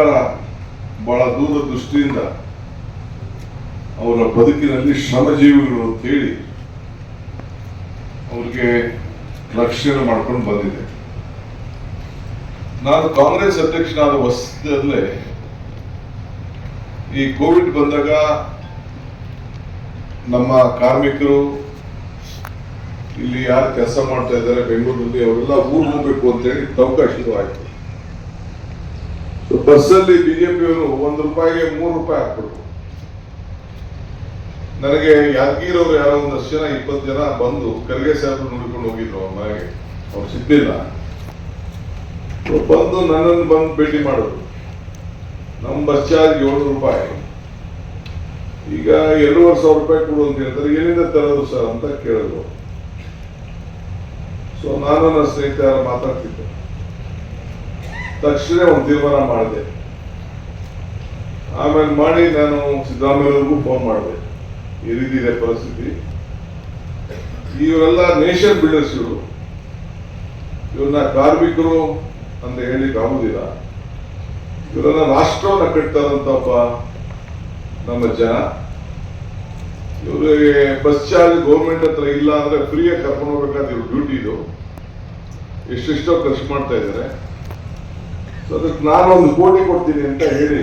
ಸರ್ಕಾರ ಬಹಳ ದೂರದೃಷ್ಟಿಯಿಂದ ಅವರ ಬದುಕಿನಲ್ಲಿ ಶ್ರಮಜೀವಿಗಳು ಅಂತ ಹೇಳಿ ಅವ್ರಿಗೆ ರಕ್ಷಣೆ ಮಾಡ್ಕೊಂಡು ಬಂದಿದೆ. ನಾನು ಕಾಂಗ್ರೆಸ್ ಅಧ್ಯಕ್ಷನಾದ ವರ್ಷದಲ್ಲೇ ಈ ಕೋವಿಡ್ ಬಂದಾಗ ನಮ್ಮ ಕಾರ್ಮಿಕರು ಇಲ್ಲಿ ಯಾರು ಕೆಲಸ ಮಾಡ್ತಾ ಇದ್ದಾರೆ, ಬೆಂಗಳೂರಲ್ಲಿ ಅವರೆಲ್ಲ ಊರು ಹೋಗ್ಬೇಕು ಅಂತೇಳಿ ಹೇಳಿ ಶುರು ಆಯ್ತು ಬಸ್ಸಲ್ಲಿ ಬಿಜೆಪಿಯವರು ಒಂದು ರೂಪಾಯಿಗೆ ಮೂರು ರೂಪಾಯಿ ಹಾಕ್ಬಿಟ್ರು. ನನಗೆ ಯಾದಗಿರವ್ರು ಯಾರೋ ಒಂದಷ್ಟು ಜನ ಇಪ್ಪತ್ತು ಜನ ಬಂದು ಕರ್ಗೆ ಸಾಹೇಬ್ರು ನೋಡ್ಕೊಂಡು ಹೋಗಿದ್ರು ಅವ್ರ ಮನೆಗೆ. ಅವ್ರು ಸಿಗ್ಲಿಲ್ಲ. ಬಂದು ನನ್ನನ್ನು ಬಂದು ಭೇಟಿ ಮಾಡೋದು ನಮ್ಮ ಬಸ್ ಚಾರ್ಜ್ ಏಳ್ನೂರು ರೂಪಾಯಿ. ಈಗ ಎರಡೂವರೆ ಸಾವಿರ ರೂಪಾಯಿ ಕೊಡು ಅಂತ ಹೇಳ್ತಾರೆ. ಎಲ್ಲಿಂದ ತರೋದು ಸರ್ ಅಂತ ಕೇಳಿದ್ರು. ಸೊ ನಾನು ನನ್ನ ಸ್ನೇಹಿತರ ಮಾತಾಡ್ತಿದ್ದೆ. ತಕ್ಷಣ ಒಂದು ತೀರ್ಮಾನ ಮಾಡಿದೆ. ಆಮೇಲೆ ಮಾಡಿ ನಾನು ಸಿದ್ದರಾಮಯ್ಯವ್ರಿಗೂ ಫೋನ್ ಮಾಡಿದೆ. ಈ ರೀತಿ ಇದೆ ಪರಿಸ್ಥಿತಿ. ಇವರೆಲ್ಲ ನೇಷನ್ ಬಿಲ್ಡರ್ಸ್ ಇವರು. ಇವ್ರನ್ನ ಕಾರ್ಮಿಕರು ಅಂತ ಹೇಳಿಕ್ ಆಗುದಿಲ್ಲ. ಇವರೆಲ್ಲ ರಾಷ್ಟ್ರವನ್ನ ಕಟ್ತಾರಂತ ಒಬ್ಬ ನಮ್ಮ ಜನ. ಇವರಿಗೆ ಬಸ್ ಚಾರ್ಜ್ ಗೌರ್ಮೆಂಟ್ ಹತ್ರ ಇಲ್ಲ ಅಂದ್ರೆ ಫ್ರೀಯಾಗಿ ಕರ್ಕೊಂಡು ಹೋಗ್ಬೇಕಾದ್ರೆ ಇವ್ರ ಡ್ಯೂಟಿ ಇದು. ಎಷ್ಟೆಷ್ಟೋ ಖರ್ಚು ಮಾಡ್ತಾ ಇದ್ದಾರೆ. ಸೊ ಅದಕ್ಕೆ ನಾನು ಒಂದು ಕೋಟಿ ಕೊಡ್ತೀನಿ ಅಂತ ಹೇಳಿ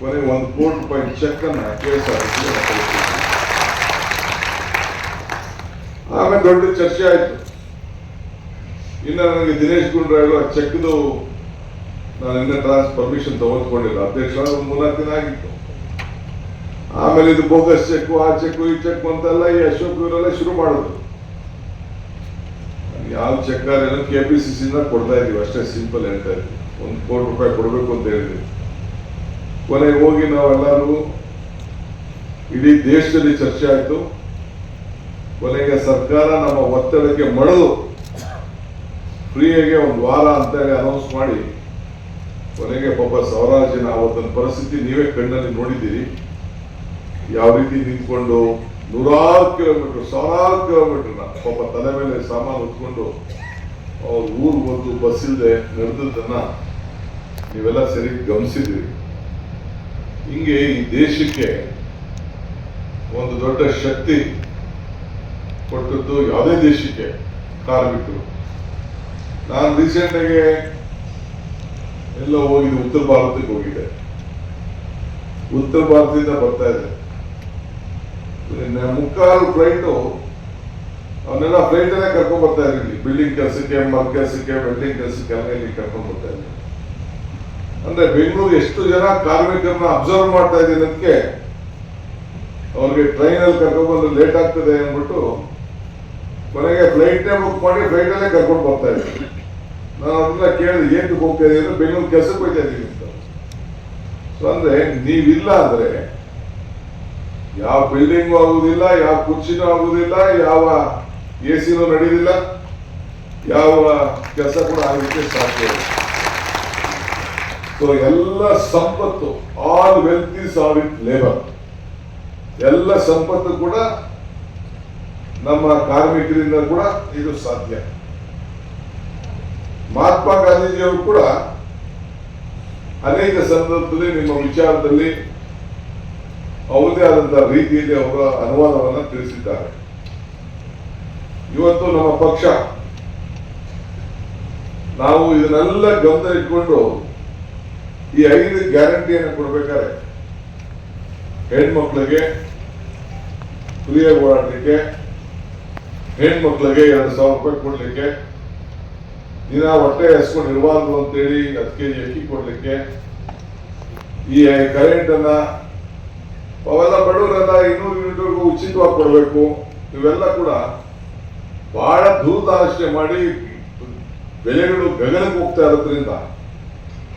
ಕೊನೆಗೆ ಒಂದು ಕೋಟಿ ರೂಪಾಯಿ ಚೆಕ್ ಅನ್ನ ಕೇಸ್ ಆಮೇಲೆ ದೊಡ್ಡ ಚರ್ಚೆ ಆಯ್ತು. ಇನ್ನ ನನಗೆ ದಿನೇಶ್ ಗುಂಡ್ರಾಯ್ಡು ಆ ಚೆಕ್ದು ನಾನು ಇನ್ನೂ ಟ್ರಾನ್ಸ್ ಪರ್ಮಿಷನ್ ತಗೊಂಡ್ಕೊಂಡಿಲ್ಲ ಅಧ್ಯಕ್ಷ ಒಂದು ದಿನ ಆಗಿತ್ತು. ಆಮೇಲೆ ಇದು ಬೋಗಸ್ ಚೆಕ್ ಆ ಚೆಕ್ ಈ ಚೆಕ್ ಅಂತೆಲ್ಲ ಈ ಅಶೋಕ್ ಇವರೆಲ್ಲ ಶುರು ಮಾಡಿದ್ರು. ಯಾವ ಚೆಕ್ ಕೆ ಪಿ ಸಿ ಸಿಂದ ಕೊಡ್ತಾ ಇದೀವಿ ಅಷ್ಟೇ ಸಿಂಪಲ್ ಹೇಳ್ತಾ ಇದ್ವಿ ಒಂದು ಕೋಟಿ ರೂಪಾಯಿ ಕೊಡಬೇಕು ಅಂತ ಹೇಳಿದ್ವಿ ಕೊನೆಗೆ ಹೋಗಿ ನಾವೆಲ್ಲರೂ ಇಡೀ ದೇಶದಲ್ಲಿ ಚರ್ಚೆ ಆಯ್ತು. ಕೊನೆಗೆ ಸರ್ಕಾರ ನಮ್ಮ ಒತ್ತಡಕ್ಕೆ ಮಣಿದು ಫ್ರೀಯಾಗಿ ಒಂದು ವಾರ ಅಂತ ಹೇಳಿ ಅನೌನ್ಸ್ ಮಾಡಿ. ಕೊನೆಗೆ ಪಾಪ ಸಾವಿರಾರು ಅವತ್ತಿನ ಪರಿಸ್ಥಿತಿ ನೀವೇ ಕಣ್ಣಲ್ಲಿ ನೋಡಿದ್ದೀರಿ. ಯಾವ ರೀತಿ ನಿಂತ್ಕೊಂಡು ನೂರಾರು ಕಿಲೋಮೀಟರ್, ಸಾವಿರಾರು ಕಿಲೋಮೀಟರ್ನ ಪಾಪ ತಲೆ ಮೇಲೆ ಸಾಮಾನು ಹೊತ್ಕೊಂಡು ಅವ್ರ ಊರು ಬಂದು ಬಸ್ ಇಲ್ಲದೆ ನಡೆದದ್ದನ್ನ ನೀವೆಲ್ಲ ಸರಿ ಗಮನಿಸಿದ್ವಿ ಹಿಂಗೆ ಈ ದೇಶಕ್ಕೆ ಒಂದು ದೊಡ್ಡ ಶಕ್ತಿ ಕೊಟ್ಟದ್ದು ಯಾವುದೇ ದೇಶಕ್ಕೆ ಕಾರ್ಮಿಕರು ನಾನು ರೀಸೆಂಟ್ ಆಗಿ ಎಲ್ಲ ಹೋಗಿದ್ದೆ ಉತ್ತರ ಭಾರತಕ್ಕೆ ಹೋಗಿದ್ದೆ ಉತ್ತರ ಭಾರತದಿಂದ ಬರ್ತಾ ಇದೆ. ಮುಕ್ಕಾಲು ಫ್ಲೈಟು ಅವನ್ನೆಲ್ಲ ಫ್ಲೈಟ್ ಅಲ್ಲೇ ಕರ್ಕೊಂಡ್ ಬರ್ತಾ ಇರಲಿ ಬಿಲ್ಡಿಂಗ್ ಕೆಲಸಕ್ಕೆ, ಮರ್ ಕೆಲಸಕ್ಕೆ ವೆಲ್ಡಿಂಗ್ ಕೆಲಸಕ್ಕೆ ಅಲ್ಲಿ ಕರ್ಕೊಂಡ್ ಬರ್ತಾ ಇದ್ರಿ ಅಂದ್ರೆ ಬೆಂಗಳೂರು ಎಷ್ಟು ಜನ ಕಾರ್ಮಿಕರನ್ನ ಅಬ್ಸರ್ವ್ ಮಾಡ್ತಾ ಇದೆ ಅನ್ನೋದಕ್ಕೆ ಅವ್ರಿಗೆ ಟ್ರೈನ್ ಅಲ್ಲಿ ಕರ್ಕೊಂಡು ಬಂದ್ರೆ ಲೇಟ್ ಆಗ್ತದೆ ಅಂದ್ಬಿಟ್ಟು ಕೊನೆಗೆ ಫ್ಲೈಟ್ ಬುಕ್ ಮಾಡಿ ಫ್ಲೈಟ್ ಅಲ್ಲೇ ಕರ್ಕೊಂಡು ಬರ್ತಾ ಇದ್ದೀನಿ ನಾನು ಅದನ್ನ ಕೇಳಿದೆ, ಏನು ಹೋಗ್ತಾ ಇದ್ದೀನಿ ಬೆಂಗಳೂರು ಕೆಲಸಕ್ಕೆ ಹೋಗ್ತಾ ಇದ್ದೀನಿ ಅಂತ. ಸೊ ಅಂದ್ರೆ ನೀವಿಲ್ಲ ಅಂದ್ರೆ ಯಾವ ಬಿಲ್ಡಿಂಗು ಆಗುದಿಲ್ಲ, ಯಾವ ಕುರ್ಚಿನೂ ಆಗುದಿಲ್ಲ, ಯಾವ ಎ ಸಿನೂ ನಡೆಯುದಿಲ್ಲ, ಯಾವ ಕೆಲಸ ಕೂಡ ಆಗಲಿಕ್ಕೆ ಸಾಧ್ಯ ಇಲ್ಲ. ಸೊ ಎಲ್ಲ ಸಂಪತ್ತು all wealth is all with labour ಎಲ್ಲ ಸಂಪತ್ತು ಕೂಡ ನಮ್ಮ ಕಾರ್ಮಿಕರಿಂದ ಕೂಡ ಇದು ಸಾಧ್ಯ. ಮಹಾತ್ಮ ಗಾಂಧೀಜಿಯವರು ಕೂಡ ಅನೇಕ ಸಂದರ್ಭದಲ್ಲಿ ನಿಮ್ಮ ವಿಚಾರದಲ್ಲಿ ಅವರದೇ ಆದಂತಹ ರೀತಿಯಲ್ಲಿ ಅವರ ಅನುವಾದವನ್ನು ತಿಳಿಸಿದ್ದಾರೆ. ಇವತ್ತು ನಮ್ಮ ಪಕ್ಷ, ನಾವು ಇದನ್ನೆಲ್ಲ ಗಮನ ಇಟ್ಕೊಂಡು ಈ ಐದು ಗ್ಯಾರಂಟಿಯನ್ನು ಕೊಡ್ಬೇಕಾದ್ರೆ ಹೆಣ್ಮಕ್ಳಿಗೆ ಫ್ರೀಯಾಗಿ ಓಡಾಡಲಿಕ್ಕೆ, ಹೆಣ್ಮಕ್ಳಿಗೆ ಎರಡು ಸಾವಿರ ರೂಪಾಯಿ ಕೊಡಲಿಕ್ಕೆ, ದಿನ ಹೊಟ್ಟೆ ಎಸ್ಕೊಂಡು ಇರಬಾರ್ದು ಅಂತೇಳಿ ಹತ್ತು ಕೆ ಜಿ ಅಕ್ಕಿ ಕೊಡಲಿಕ್ಕೆ, ಈ ಕರೆಂಟ್ ಅನ್ನ ಅವೆಲ್ಲ ಬಡವರೆಲ್ಲ ಇನ್ನೂರು ಯೂನಿಟ್ವರೆಗೂ ಉಚಿತವಾಗಿ ಕೊಡಬೇಕು. ಇವೆಲ್ಲ ಕೂಡ ಬಹಳ ದೂರದಾಲೋಚನೆ ಮಾಡಿ ಬೆಲೆಗಳು ಗಗನಕ್ಕೆ ಹೋಗ್ತಾ ಇರೋದ್ರಿಂದ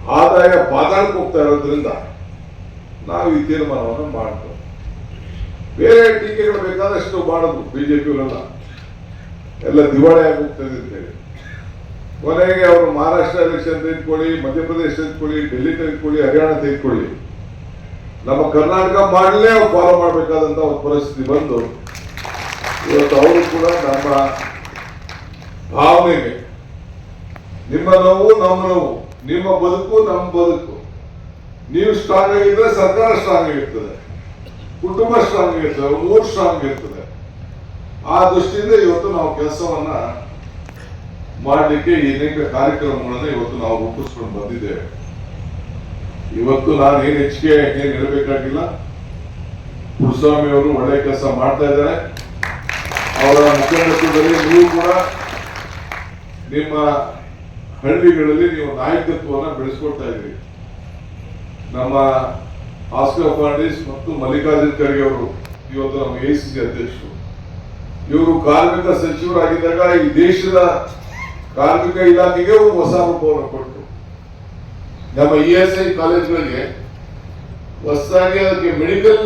ಆದಾಯ ಪಾತಾಳಕ್ಕೆ ಹೋಗ್ತಾ ಇರೋದ್ರಿಂದ ನಾವು ಈ ತೀರ್ಮಾನವನ್ನು ಮಾಡ್ತೇವೆ. ಬೇರೆ ಟೀಕೆಗಳು ಬೇಕಾದಷ್ಟು ಮಾಡಿದ್ರು ಬಿಜೆಪಿಯವರೆಲ್ಲ. ಎಲ್ಲ ದಿವಾಳಿ ಆಗಿ ಹೋಗ್ತದೆ ಅಂತೇಳಿ. ಕೊನೆಗೆ ಅವರು ಮಹಾರಾಷ್ಟ್ರ ಎಲೆಕ್ಷನ್ ತೆಗೆದುಕೊಳ್ಳಿ, ಮಧ್ಯಪ್ರದೇಶ ತೆಗೆದುಕೊಳ್ಳಿ, ಡೆಲ್ಲಿ ತೆಗೆದುಕೊಳ್ಳಿ, ಹರಿಯಾಣ ತೆಗೆದುಕೊಳ್ಳಿ. ನಮ್ಮ ಕರ್ನಾಟಕ ಮಾಡಲೇ ಅವ್ರು ಫಾಲೋ ಮಾಡಬೇಕಾದಂತ ಒಂದು ಪರಿಸ್ಥಿತಿ ಬಂದು ಇವತ್ತು ಅವರು ಕೂಡ ನಮ್ಮ ಭಾವನೆಗೆ ನಿಮ್ಮ ನೋವು, ನಮ್ಮ ನೋವು. ನಿಮ್ಮ ಬದುಕು ನಮ್ಮ ಬದುಕು. ನೀವು ಸ್ಟ್ರಾಂಗ್ ಆಗಿದ್ರೆ ಸರ್ಕಾರ ಸ್ಟ್ರಾಂಗ್ ಆಗಿರ್ತದೆ. ಕುಟುಂಬ ಸ್ಟ್ರಾಂಗ್ ಆಗಿರ್ತದೆ, ಊರು ಸ್ಟ್ರಾಂಗ್ ಇರ್ತದೆ ಆ ದೃಷ್ಟಿಯಿಂದ ಇವತ್ತು ನಾವು ಕೆಲಸವನ್ನ ಮಾಡಲಿಕ್ಕೆ ಅನೇಕ ಕಾರ್ಯಕ್ರಮಗಳನ್ನ ಇವತ್ತು ನಾವು ರೂಪಿಸ್ಕೊಂಡು ಬಂದಿದ್ದೇವೆ. ಇವತ್ತು ನಾನು ಏನ್ ಹೆಚ್ಚಿಗೆ ಏನು ಹೇಳಬೇಕಾಗಿಲ್ಲ. ಪುರುಸ್ವಾಮಿ ಅವರು ಒಳ್ಳೆ ಕೆಲಸ ಮಾಡ್ತಾ ಇದ್ದಾರೆ. ಅವರ ಮುಖಂಡತ್ವದಲ್ಲಿ ನೀವು ಕೂಡ ನಿಮ್ಮ ಹಳ್ಳಿಗಳಲ್ಲಿ ನೀವು ನಾಯಕತ್ವವನ್ನು ಬೆಳೆಸ್ಕೊಳ್ತಾ ಇದ್ದೀರಿ. ನಮ್ಮ ಆಸ್ಕರ್ ಫರ್ನಾಂಡಿಸ್ ಮತ್ತು ಮಲ್ಲಿಕಾರ್ಜುನ್ ಖರ್ಗೆ ಅವರು ಇವತ್ತು ನಮ್ಮ ಸಿ ಅಧ್ಯಕ್ಷರು. ಇವರು ಕಾರ್ಮಿಕ ಸಚಿವರಾಗಿದ್ದಾಗ ಈ ದೇಶದ ಕಾರ್ಮಿಕ ಇಲಾಖೆಗೆ ಒಂದು ಹೊಸ ರೂಪವನ್ನು ಕೊಟ್ಟರು. ನಮ್ಮ ಇ ಎಸ್ ಐ ಕಾಲೇಜ್ಗಳಿಗೆ ಹೊಸದಾಗಿ ಅದಕ್ಕೆ ಮೆಡಿಕಲ್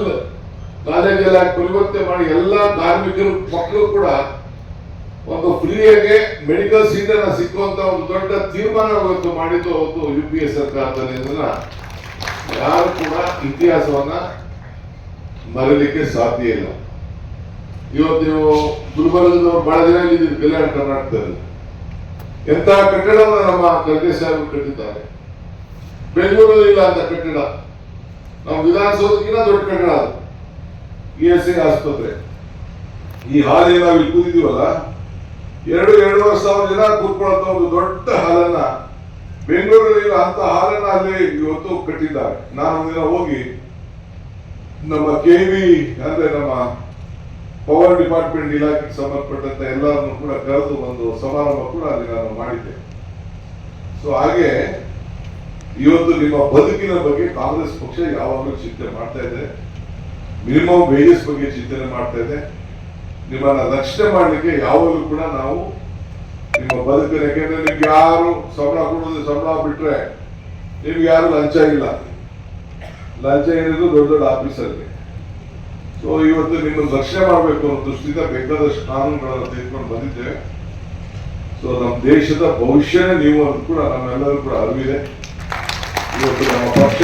ಕಾಲೇಜ್ ಎಲ್ಲ ಪರಿವರ್ತನೆ ಮಾಡಿ ಎಲ್ಲ ಕಾರ್ಮಿಕರು, ಮಕ್ಕಳು ಕೂಡ ಒಂದು ಫ್ರೀಯಾಗಿ ಮೆಡಿಕಲ್ ಸೀಟ್ ಅನ್ನ ಸಿಕ್ಕುವಂತ ಒಂದು ದೊಡ್ಡ ತೀರ್ಮಾನ ಮಾಡಿದ್ದು ಅವತ್ತು ಯು ಪಿ ಎ ಸರ್ಕಾರದಲ್ಲಿ ಯಾರು ಕೂಡ ಇತಿಹಾಸವನ್ನ ಮರೀಲಿಕ್ಕೆ ಸಾಧ್ಯ ಇಲ್ಲ. ಇವತ್ತು ನೀವು ಗುಲ್ಬರ್ಗದವ್ರು ಬಹಳ ದಿನ ಇದ್ದೀರಿ ಕಲ್ಯಾಣ ಕರ್ನಾಟಕದಲ್ಲಿ. ಎಂತಹ ಕಟ್ಟಡವನ್ನು ನಮ್ಮ ಖರ್ಗೆ ಸಾಹೇಬರು ಕಟ್ಟಿದ್ದಾರೆ? ಬೆಂಗಳೂರಲ್ಲಿ ಇಲ್ಲ ಅಂತ ಕಟ್ಟಡ. ನಮ್ಮ ವಿಧಾನಸೌಧಕ್ಕಿಂತ ದೊಡ್ಡ ಕಟ್ಟಡ ಅದು. ಇ ಎಸ್ ಐ ಆಸ್ಪತ್ರೆ. ಈ ಹಾಲಿ ನಾವು ಇಲ್ಲಿ ಕೂತಿದೀವಲ್ಲ ಎರಡು ಎರಡೂವರೆ ಸಾವಿರ ಜನ ಕೂತ್ಕೊಳ್ಳುವಂತ ಒಂದು ದೊಡ್ಡ ಹಾಲನ್ನ ಬೆಂಗಳೂರಲ್ಲಿ ಅಂತ ಹಾಲನ್ನ ಅಲ್ಲಿ ಇವತ್ತು ಕಟ್ಟಿದ್ದಾರೆ. ನಾನು ಒಂದಿನ ಹೋಗಿ ನಮ್ಮ ಕೆ ವಿ ಅಂದ್ರೆ ನಮ್ಮ ಪವರ್ ಡಿಪಾರ್ಟ್ಮೆಂಟ್ ಇಲಾಖೆಗೆ ಸಂಬಂಧಪಟ್ಟಂತ ಎಲ್ಲರನ್ನು ಕೂಡ ಕರೆದು ಒಂದು ಸಮಾರಂಭ ಕೂಡ ಅಲ್ಲಿ ನಾನು ಮಾಡಿದ್ದೆ. ಸೊ ಹಾಗೆ ಇವತ್ತು ನಿಮ್ಮ ಬದುಕಿನ ಬಗ್ಗೆ ಕಾಂಗ್ರೆಸ್ ಪಕ್ಷ ಯಾವಾಗಲೂ ಚಿಂತೆ ಮಾಡ್ತಾ ಇದೆ. ಮಿನಿಮಮ್ ವೇಜಸ್ ಬಗ್ಗೆ ಚಿಂತನೆ ಮಾಡ್ತಾ ಇದೆ. ನಿಮ್ಮನ್ನ ರಕ್ಷಣೆ ಮಾಡಲಿಕ್ಕೆ ಯಾವಾಗಲೂ ಕೂಡ ನಾವು ನಿಮ್ಮ ಬದುಕಿನ ಯಾಕೆಂದ್ರೆ ನಿಮ್ಗೆ ಯಾರು ಸಂಬಳ ಕೊಡೋದು ಸಂಬಳ ಬಿಟ್ರೆ ನಿಮ್ಗೆ ಯಾರು ಲಂಚ ಇಲ್ಲ. ಲಂಚ ಏನಿದ್ರು ದೊಡ್ಡ ದೊಡ್ಡ ಆಫೀಸಲ್ಲಿ ಸೊ ಇವತ್ತು ನಿಮ್ಮ ರಕ್ಷಣೆ ಮಾಡಬೇಕು ಅನ್ನೋ ದೃಷ್ಟಿಯಿಂದ ಬೇಕಾದಷ್ಟು ಕಾನೂನುಗಳನ್ನು ತೆಗೆದುಕೊಂಡು ಬಂದಿದ್ದೇವೆ ಸೊ ನಮ್ಮ ದೇಶದ ಭವಿಷ್ಯನೇ ನೀವು ಅಂತ ಕೂಡ ನಮ್ಮೆಲ್ಲರೂ ಕೂಡ ಅರಿವಿದೆ. ಇವತ್ತು ನಮ್ಮ ಪಕ್ಷ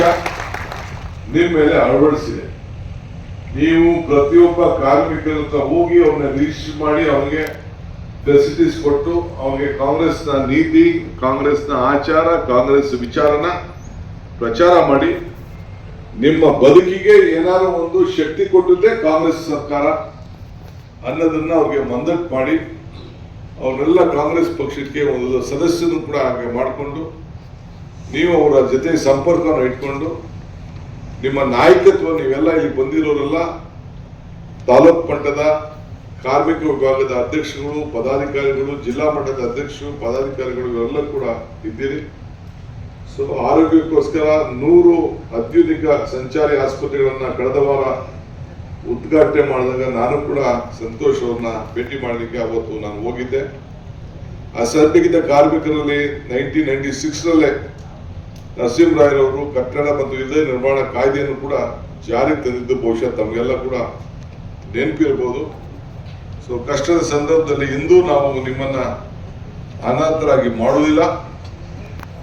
ನಿಮ್ಮ ಮೇಲೆ ಅಳವಡಿಸಿದೆ. ನೀವು ಪ್ರತಿಯೊಬ್ಬ ಕಾರ್ಮಿಕರ ಹೋಗಿ ಅವನ್ನ ರಿಜಿಸ್ಟರ್ ಮಾಡಿ ಅವನಿಗೆ ಫೆಸಿಲಿಟೀಸ್ ಕೊಟ್ಟು ಅವನಿಗೆ ಕಾಂಗ್ರೆಸ್ನ ನೀತಿ, ಕಾಂಗ್ರೆಸ್ನ ಆಚಾರ, ಕಾಂಗ್ರೆಸ್ ವಿಚಾರನ ಪ್ರಚಾರ ಮಾಡಿ ನಿಮ್ಮ ಬದುಕಿಗೆ ಏನಾದ್ರು ಒಂದು ಶಕ್ತಿ ಕೊಟ್ಟಿದ್ದೆ ಕಾಂಗ್ರೆಸ್ ಸರ್ಕಾರ ಅನ್ನೋದನ್ನ ಅವ್ರಿಗೆ ಮಂದಟ್ ಮಾಡಿ ಅವರೆಲ್ಲ ಕಾಂಗ್ರೆಸ್ ಪಕ್ಷಕ್ಕೆ ಒಂದು ಸದಸ್ಯರು ಕೂಡ ಹಾಗೆ ಮಾಡಿಕೊಂಡು ನೀವು ಅವರ ಜೊತೆ ಸಂಪರ್ಕವನ್ನು ಇಟ್ಕೊಂಡು ನಿಮ್ಮ ನಾಯಕತ್ವ ನೀವೆಲ್ಲ ಇಲ್ಲಿ ಬಂದಿರೋರೆಲ್ಲ ತಾಲೂಕ್ ಮಟ್ಟದ ಕಾರ್ಮಿಕ ವಿಭಾಗದ ಅಧ್ಯಕ್ಷಗಳು ಪದಾಧಿಕಾರಿಗಳು, ಜಿಲ್ಲಾ ಮಟ್ಟದ ಅಧ್ಯಕ್ಷರು, ಪದಾಧಿಕಾರಿಗಳು ಎಲ್ಲ ಕೂಡ ಇದ್ದೀರಿ. ಸೊ ಆರೋಗ್ಯಕ್ಕೋಸ್ಕರ ನೂರು ಅತ್ಯುಧಿಕ ಸಂಚಾರಿ ಆಸ್ಪತ್ರೆಗಳನ್ನ ಕಳೆದ ವಾರ ಉದ್ಘಾಟನೆ ಮಾಡಿದಾಗ ನಾನು ಕೂಡ ಸಂತೋಷ್ ಅವ್ರನ್ನ ಭೇಟಿ ಮಾಡಲಿಕ್ಕೆ ಅವತ್ತು ನಾನು ಹೋಗಿದ್ದೆ. ಆ ಸರ್ಟಿಗಿದ್ದ ಕಾರ್ಮಿಕರಲ್ಲಿ ನೈನ್ಟೀನ್ ನೈನ್ಟಿ ಸಿಕ್ಸ್ ನಲ್ಲೇ ನರಸಿಂಹರಾಯರವರು ಕಟ್ಟಡ ಮತ್ತು ಯುದ್ಧ ನಿರ್ಮಾಣ ಕಾಯ್ದೆಯನ್ನು ಕೂಡ ಜಾರಿಗೆ ತಂದಿದ್ದು ಬಹುಶಃ ತಮಗೆಲ್ಲ ಕೂಡ ನೆನಪಿರ್ಬೋದು. ಸೊ ಕಷ್ಟದ ಸಂದರ್ಭದಲ್ಲಿ ಇಂದು ನಾವು ನಿಮ್ಮನ್ನ ಅನಾಥರಾಗಿ ಮಾಡುವುದಿಲ್ಲ.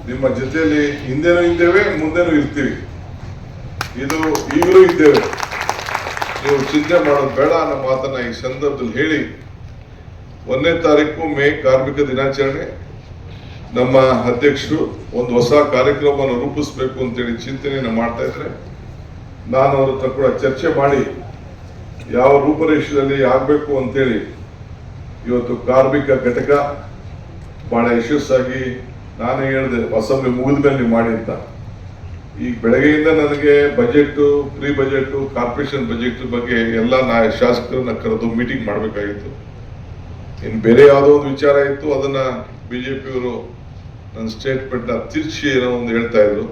ನಿಮ್ಮ ಜೊತೆಯಲ್ಲಿ ಹಿಂದೆನೂ ಇದ್ದೇವೆ, ಮುಂದೆನೂ ಇರ್ತೀವಿ. ಇದು ಈಗಲೂ ಇದ್ದೇವೆ. ನೀವು ಚಿಂತೆ ಮಾಡೋದು ಬೇಡ ಅನ್ನೋ ಮಾತನ್ನ ಈ ಸಂದರ್ಭದಲ್ಲಿ ಹೇಳಿ, ಒಂದನೇ ತಾರೀಕು ಮೇ ಕಾರ್ಮಿಕ ದಿನಾಚರಣೆ. ನಮ್ಮ ಅಧ್ಯಕ್ಷರು ಒಂದು ಹೊಸ ಕಾರ್ಯಕ್ರಮವನ್ನು ರೂಪಿಸಬೇಕು ಅಂತೇಳಿ ಚಿಂತನೆಯನ್ನು ಮಾಡ್ತಾ ಇದ್ರೆ ನಾನು ಅವ್ರ ಹತ್ರ ಕೂಡ ಚರ್ಚೆ ಮಾಡಿ ಯಾವ ರೂಪರೇಷದಲ್ಲಿ ಆಗಬೇಕು ಅಂತೇಳಿ ಇವತ್ತು ಕಾರ್ಮಿಕ ಘಟಕ ಬಹಳ ಯಶಸ್ಸಾಗಿ ನಾನೇ ಹೇಳಿದೆ, ಅಸೆಂಬ್ಲಿ ಮುಗಿದ ಮೇಲೆ ಮಾಡಿ ಅಂತ. ಈಗ ಬೆಳಗ್ಗೆಯಿಂದ ನನಗೆ budget pre budget corporation budget ಬಗ್ಗೆ ಎಲ್ಲ ನಾ ಶಾಸಕರನ್ನ ಕರೆದು ಮೀಟಿಂಗ್ ಮಾಡಬೇಕಾಗಿತ್ತು. ಇನ್ನು ಬೇರೆ ಯಾವುದೋ ಒಂದು ವಿಚಾರ ಇತ್ತು, ಅದನ್ನ ಬಿಜೆಪಿಯವರು ನನ್ನ ಸ್ಟೇಟ್ಮೆಂಟ್ ತಿರ್ಚಿ ಏನೋ ಒಂದು ಹೇಳ್ತಾ ಇದ್ರು.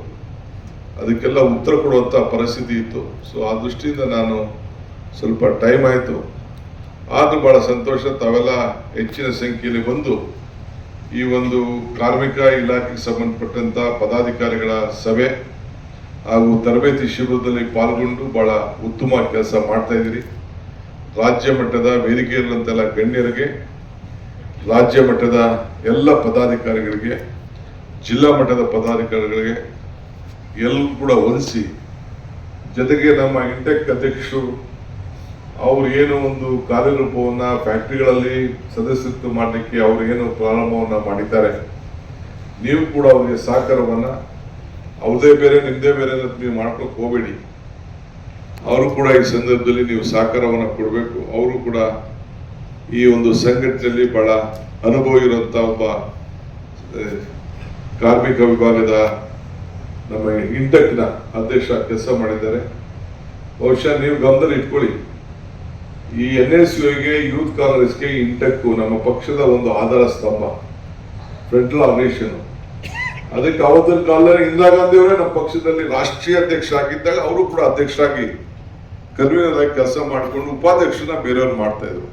ಅದಕ್ಕೆಲ್ಲ ಉತ್ತರ ಕೊಡುವಂತ ಪರಿಸ್ಥಿತಿ ಇತ್ತು. ಸೊ ಆ ದೃಷ್ಟಿಯಿಂದ ನಾನು ಸ್ವಲ್ಪ ಟೈಮ್ ಆಯಿತು. ಆದರೂ ಬಹಳ ಸಂತೋಷ. ತಾವೆಲ್ಲ ಹೆಚ್ಚಿನ ಸಂಖ್ಯೆಯಲ್ಲಿ ಬಂದು ಈ ಒಂದು ಕಾರ್ಮಿಕ ಇಲಾಖೆಗೆ ಸಂಬಂಧಪಟ್ಟಂತ ಪದಾಧಿಕಾರಿಗಳ ಸಭೆ ಹಾಗೂ ತರಬೇತಿ ಶಿಬಿರದಲ್ಲಿ ಪಾಲ್ಗೊಂಡು ಬಹಳ ಉತ್ತಮ ಕೆಲಸ ಮಾಡ್ತಾ ಇದ್ದೀರಿ. ರಾಜ್ಯ ಮಟ್ಟದ ವೇದಿಕೆಯಲ್ಲಂತೆಲ್ಲ ಗಣ್ಯರಿಗೆ, ರಾಜ್ಯ ಮಟ್ಟದ ಎಲ್ಲ ಪದಾಧಿಕಾರಿಗಳಿಗೆ ಜಿಲ್ಲಾ ಮಟ್ಟದ ಪದಾಧಿಕಾರಿಗಳಿಗೆ ಎಲ್ಲರೂ ಕೂಡ ವಹಿಸಿ ಜೊತೆಗೆ ನಮ್ಮ ಇಂಟೆಕ್ ಅಧ್ಯಕ್ಷರು ಅವರು ಏನು ಒಂದು ಕಾರ್ಯರೂಪವನ್ನು ಫ್ಯಾಕ್ಟ್ರಿಗಳಲ್ಲಿ ಸದಸ್ಯತ್ವ ಮಾಡಲಿಕ್ಕೆ ಅವರು ಏನು ಪ್ರಾರಂಭವನ್ನು ಮಾಡಿದ್ದಾರೆ. ನೀವು ಕೂಡ ಅವರಿಗೆ ಸಹಕಾರವನ್ನು, ಅವ್ರದೇ ಬೇರೆ, ನಿಮ್ದೇ ಬೇರೆ ನೀವು ಮಾಡ್ಕೊಳಕ್ ಹೋಗ್ಬೇಡಿ. ಅವರು ಕೂಡ ಈ ಸಂದರ್ಭದಲ್ಲಿ ನೀವು ಸಹಕಾರವನ್ನು ಕೊಡಬೇಕು. ಅವರು ಕೂಡ ಈ ಒಂದು ಸಂಘಟನೆಯಲ್ಲಿ ಬಹಳ ಅನುಭವ ಇರುವಂತಹ ಒಬ್ಬ ಕಾರ್ಮಿಕ ವಿಭಾಗದ ನಮ್ಮ ಇಂಟಕ್ನ ಅಧ್ಯಕ್ಷ ಕೆಲಸ ಮಾಡಿದ್ದಾರೆ. ಬಹುಶಃ ನೀವು ಗಮನದಲ್ಲಿ ಇಟ್ಕೊಳ್ಳಿ, ಈ ಎನ್ ಎಸ್ ಯುಗೆ ಯೂತ್ ಕಾಂಗ್ರೆಸ್ಗೆ ಇಂಟಕ್ ನಮ್ಮ ಪಕ್ಷದ ಒಂದು ಆಧಾರ ಸ್ತಂಭ ಫ್ರೆಂಟ್ಲ್ ಆರ್ಗನೈಸೇಷನ್ ಅದಕ್ಕೆ ಅವತ್ತಿನ ಕಾಲದಲ್ಲಿ ಇಂದಿರಾ ಗಾಂಧಿ ಅವರೇ ನಮ್ಮ ಪಕ್ಷದಲ್ಲಿ ರಾಷ್ಟ್ರೀಯ ಅಧ್ಯಕ್ಷರಾಗಿದ್ದಾಗ ಅವರು ಕೂಡ ಅಧ್ಯಕ್ಷರಾಗಿ ಕನ್ವೀನರ್ ಆಗಿ ಕೆಲಸ ಮಾಡಿಕೊಂಡು ಉಪಾಧ್ಯಕ್ಷನ ಬೇರೆಯವ್ರು ಮಾಡ್ತಾ ಇದ್ರು.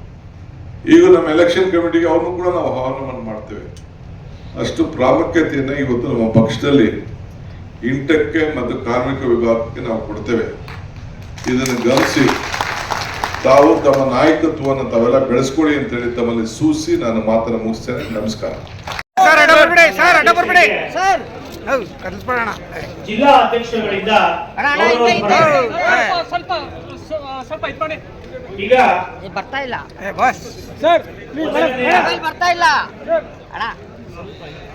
ಈಗ ನಮ್ಮ ಎಲೆಕ್ಷನ್ ಕಮಿಟಿಗೆ ಅವ್ರನ್ನೂ ಕೂಡ ನಾವು ಆಹ್ವಾನವನ್ನು ಮಾಡ್ತೇವೆ. ಅಷ್ಟು ಪ್ರಾಮುಖ್ಯತೆಯನ್ನು ಇವತ್ತು ನಮ್ಮ ಪಕ್ಷದಲ್ಲಿ ಇಂಟಕ್ಕೆ ಮತ್ತು ಕಾರ್ಮಿಕ ವಿಭಾಗಕ್ಕೆ ನಾವು ಕೊಡ್ತೇವೆ. ಇದನ್ನು ಗಮನಿಸಿ ತಾವು ತಮ್ಮ ನಾಯಕತ್ವವನ್ನು ತಾವೆಲ್ಲ ಬೆಳೆಸ್ಕೊಳ್ಳಿ ಅಂತೇಳಿ ತಮ್ಮಲ್ಲಿ ಸೂಸಿ ನಾನು ಮಾತನ್ನು ಮುಗಿಸ್ತೇನೆ. ನಮಸ್ಕಾರ. ಜಿಲ್ಲಾ ಅಧ್ಯಕ್ಷಗಳಿಂದ ಈಗ ಬರ್ತಾ ಇಲ್ಲ. ಬರ್ತಾ ಇಲ್ಲ. something.